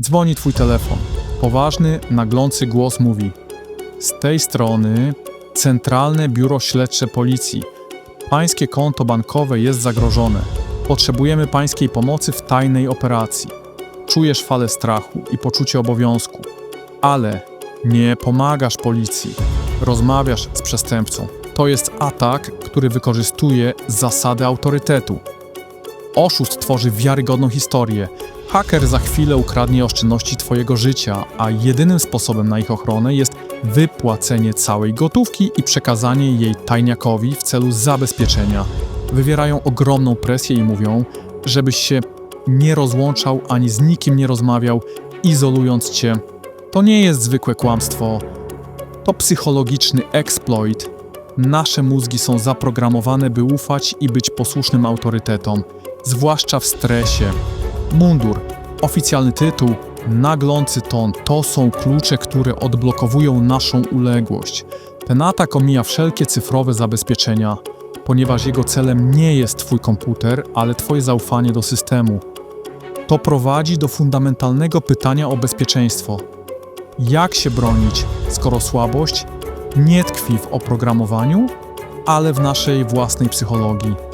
Dzwoni twój telefon. Poważny, naglący głos mówi: Z tej strony Centralne Biuro Śledcze Policji. Pańskie konto bankowe jest zagrożone. Potrzebujemy pańskiej pomocy w tajnej operacji. Czujesz falę strachu i poczucie obowiązku, ale nie pomagasz policji. Rozmawiasz z przestępcą. To jest atak, który wykorzystuje zasady autorytetu. Oszust tworzy wiarygodną historię. Haker za chwilę ukradnie oszczędności Twojego życia, a jedynym sposobem na ich ochronę jest wypłacenie całej gotówki i przekazanie jej tajniakowi w celu zabezpieczenia. Wywierają ogromną presję i mówią, żebyś się nie rozłączał ani z nikim nie rozmawiał, izolując cię. To nie jest zwykłe kłamstwo, to psychologiczny exploit. Nasze mózgi są zaprogramowane, by ufać i być posłusznym autorytetom, zwłaszcza w stresie. Mundur, oficjalny tytuł, naglący ton to są klucze, które odblokowują naszą uległość. Ten atak omija wszelkie cyfrowe zabezpieczenia, ponieważ jego celem nie jest Twój komputer, ale Twoje zaufanie do systemu. To prowadzi do fundamentalnego pytania o bezpieczeństwo. Jak się bronić, skoro słabość nie tkwi w oprogramowaniu, ale w naszej własnej psychologii?